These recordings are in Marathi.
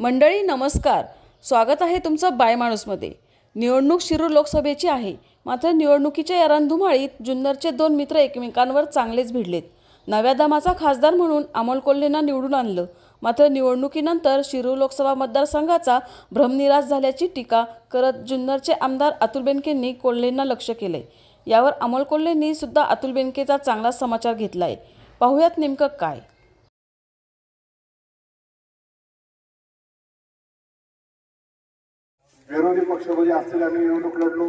मंडळी नमस्कार. स्वागत आहे तुमचं बाय माणूसमध्ये. निवडणूक शिरूर लोकसभेची आहे. मात्र निवडणुकीच्या या रणधुमाळीत जुन्नरचे दोन मित्र एकमेकांवर चांगलेच भिडलेत. नव्या दमाचा खासदार म्हणून अमोल कोल्हेंना निवडून आणलं. मात्र निवडणुकीनंतर शिरूर लोकसभा मतदारसंघाचा भ्रमनिराश झाल्याची टीका करत जुन्नरचे आमदार अतुल बेनकेंनी कोल्हेंना लक्ष केलंय. यावर अमोल कोल्हेंनी सुद्धा अतुल बेनकेचा चांगला समाचार घेतलाय. पाहुयात नेमकं काय? विरोधी पक्षामध्ये असलेले आम्ही निवडणूक लढलो.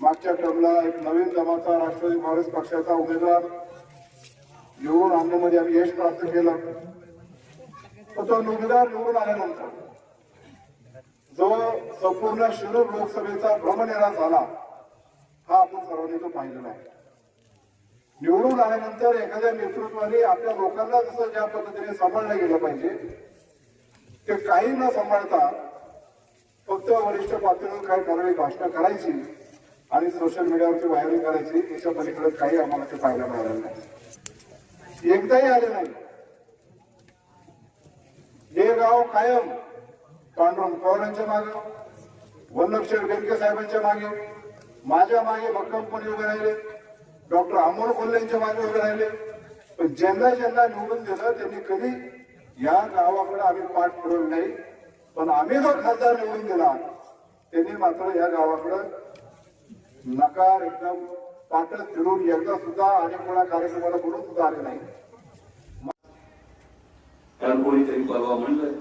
मागच्या टर्मला एक नवीन दमाचा राष्ट्रवादी काँग्रेस पक्षाचा उमेदवार निवडून आणण्यामध्ये आम्ही यश प्राप्त केलं. तर तो उमेदवार निवडून आल्यानंतर जो संपूर्ण शिरूर लोकसभेचा भ्रमनिरा झाला हा आपण सर्वांनी तो पाहिलेला आहे. निवडून आल्यानंतर एखाद्या नेतृत्वाने आपल्या लोकांना जसं ज्या पद्धतीने सांभाळलं गेलं पाहिजे ते काही न सांभाळता फक्त वरिष्ठ पातळीवर काही ठराविक भाषणं करायची आणि सोशल मीडियावरची व्हायरल करायची याच्या पलीकडे काही आम्हाला ते पाहायला मिळालं नाही. एकदाही आले नाही. हे गाव कायम. पांडुरंग पवारांच्या मागे वल्लभशेठ बेनके साहेबांच्या मागे माझ्या मागे भक्कमपणे उभे राहिले डॉक्टर अमोल कोल्हेंच्या मागे उभे राहिले. पण ज्यांना ज्यांना निवडून दिलं त्यांनी कधी या गावाकडे आम्ही पाठ फिरवलं नाही. पण आम्ही जो खासदार निवडून दिला त्यांनी मात्र या गावाकडं नकार एकदम पाठच फिरून एकदा सुद्धा आणि कोणा कार्यक्रमाला बोलून सुद्धा आले नाही. कारण कोणीतरी परवा म्हणलं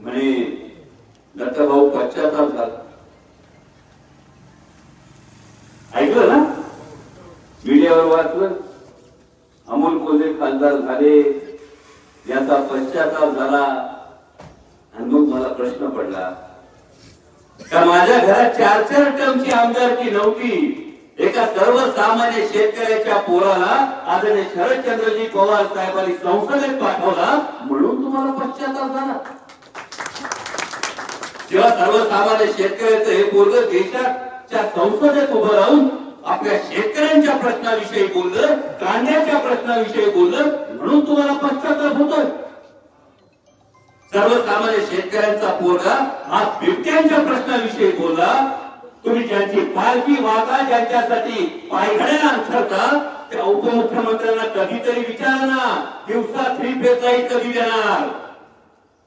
म्हणे दत्ताभाऊ पश्चाताप झाला. ऐकलं ना? मीडियावर वाचलं अमोल कोल्हे खासदार झाले याचा पश्चाताप झाला. आणि मला प्रश्न पडला. का माझ्या घरात चार चार टर्मची आमदारकी नव्हती? एका सर्वसामान्य शेतकऱ्याच्या पोराला आदरणीय शरदचंद्रजी पवार साहेबांनी संसदेत पाठवला म्हणून तुम्हाला पश्चाताप झाला. किंवा सर्वसामान्य शेतकऱ्याचं हे पोरग देशाच्या संसदेत उभं राहून आपल्या शेतकऱ्यांच्या प्रश्नाविषयी बोललं कांद्याच्या प्रश्नाविषयी बोललं म्हणून तुम्हाला पश्चाताप होतोय. सर्वसामान्य शेतकऱ्यांचा पोरगा हा बिबट्यांच्या प्रश्नाविषयी बोलला तुम्ही ज्यांची पालखी वाहता ज्यांच्यासाठी पायघड्याला अंथरता त्या उपमुख्यमंत्र्यांना कधीतरी विचारा ना दिवसा थ्री फेज लाइट कधी देणार?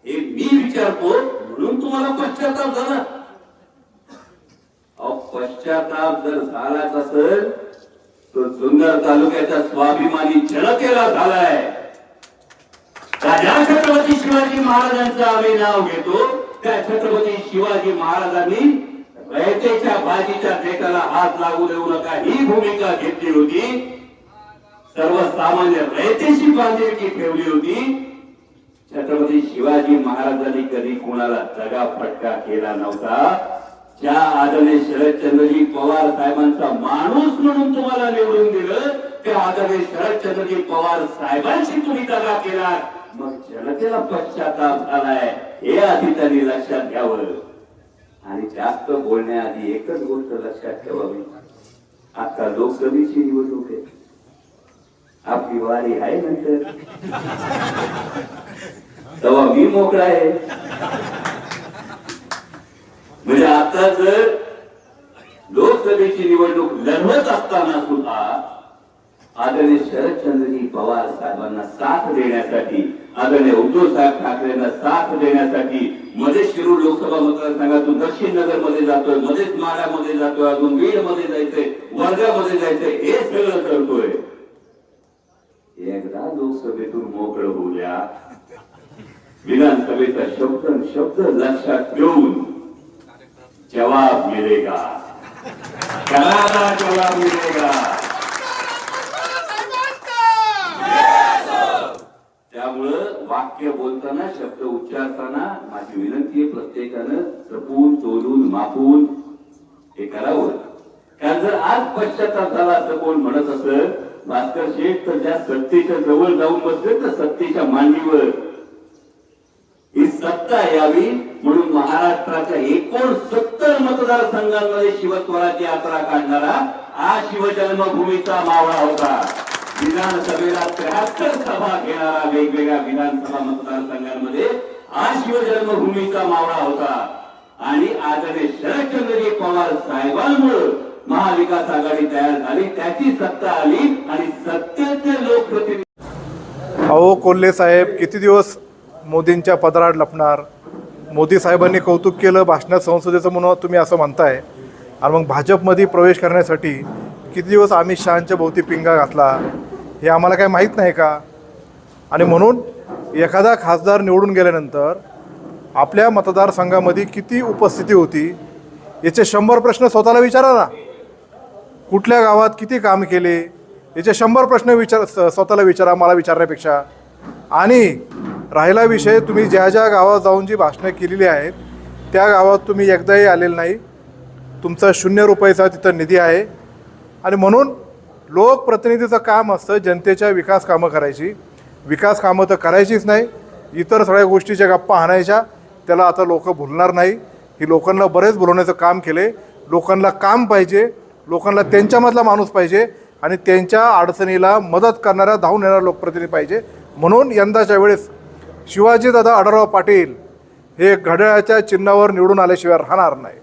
हे मी विचारतो म्हणून तुम्हाला पश्चाताप झाला. पश्चाताप जर झालाच असेल तर जुन्नर तालुक्याच्या स्वाभिमानी जनतेला झालाय. राजा छत्रपती शिवाजी महाराजांचं आम्ही नाव घेतो त्या छत्रपती शिवाजी महाराजांनी रयतेच्या बाजीच्या देठाला हात लागू देऊ नका ही भूमिका घेतली होती. सर्वसामान्य रयतेशी बांधिलकी ठेवली होती. छत्रपती शिवाजी महाराजांनी कधी कोणाला दगा फटका केला नव्हता. ज्या आदरणीय शरदचंद्रजी पवार साहेबांचा माणूस म्हणून तुम्हाला निवडून दिलं त्या आदरणीय शरदचंद्रजी पवार साहेबांशी तुम्ही दगा केला मग जनतेला पश्चाताप आलाय हे आधी त्यांनी लक्षात घ्यावं. आणि जास्त बोलण्याआधी एकच गोष्ट लक्षात ठेवावी. आता लोकसभेची निवडणूक आहे. आपली वारी आहे नंतर. तेव्हा मी मोकळा आहे. म्हणजे आता जर लोकसभेची निवडणूक लढवत असताना सुद्धा आदरणीय शरदचंद्रजी पवार साहेबांना साथ देण्यासाठी आदरणीय उद्धव साहेब ठाकरेंना साथ देण्यासाठी मध्ये शिरूर लोकसभा मतदारसंघातून दक्षिण नगरमध्ये जातोय मध्येच माड्यामध्ये जातोय अजून बीडमध्ये जायचंय वर्गामध्ये जायचंय हे सगळं करतोय एकदा लोकसभेतून मोकळं होऊया. विधानसभेचा शब्द शब्द लक्षात ठेवून जवाब मिळेगा. जवाब मिळेगा. वाक्य बोलताना शब्द उच्चारताना माझी विनंती आहे प्रत्येकानं जपून तोलून मापून हे करावं कारण जर आज पश्चाताप झाला असं कोण म्हणत असेल भास्कर शेठ तर ज्या सत्तेच्या जवळ जाऊन बसले तर सत्तेच्या मांडीवर ही सत्ता यावी म्हणून महाराष्ट्राच्या एकोणसत्तर मतदारसंघांमध्ये शिवस्वराची यात्रा काढणारा हा शिवजन्मभूमीचा मावळा होता. विधानसभेला त्र्याहत्तर सभा घेणारा वेगवेगळ्या विधानसभा मतदारसंघांमध्ये आशिव जन्मभूमीचा मावळा होता. आणि आदरणीय शरदचंद्रजी पवार साहेबांमुळे महाविकास आघाडी तयार झाली. त्याची सत्ता आली आणि सत्तेचे लोकप्रतिनिधी अहो कोल्हे साहेब किती दिवस मोदींच्या पदराड लपणार? मोदी साहेबांनी कौतुक केलं भाषणात संसदेचं म्हणून तुम्ही असं म्हणताय. आणि मग भाजपमध्ये प्रवेश करण्यासाठी किती दिवस अमित शहाच्या भोवती पिंगा घातला? हे आम्हाला काही माहीत नाही का? आणि म्हणून एखादा खासदार निवडून गेल्यानंतर आपल्या मतदारसंघामध्ये किती उपस्थिती होती याचे शंभर प्रश्न स्वतःला विचारा ना कुठल्या गावात किती काम केले याचे शंभर प्रश्न विचार स्वतःला विचारा मला विचारण्यापेक्षा. आणि राहिला विषय तुम्ही ज्या ज्या गावात जाऊन जी भाषणं केलेली आहेत त्या गावात तुम्ही एकदाही आलेलं नाही. तुमचा शून्य रुपयाचा तिथं निधी आहे. आणि म्हणून लोकप्रतिनिधीचं काम असतं जनतेच्या विकास कामं करायची. विकास कामं तर करायचीच नाही. इतर सगळ्या गोष्टीच्या गप्पा आणायच्या. त्याला आता लोक भुलणार नाही. ही लोकांना बरेच बोलवण्याचं काम केले. लोकांना काम पाहिजे. लोकांना त्यांच्यामधला माणूस पाहिजे. आणि त्यांच्या अडचणीला मदत करणारा धावून येणारा लोकप्रतिनिधी पाहिजे. म्हणून यंदाच्या वेळेस शिवाजीदादा आढळराव पाटील हे घड्याळाच्या चिन्हावर निवडून आल्याशिवाय राहणार नाही.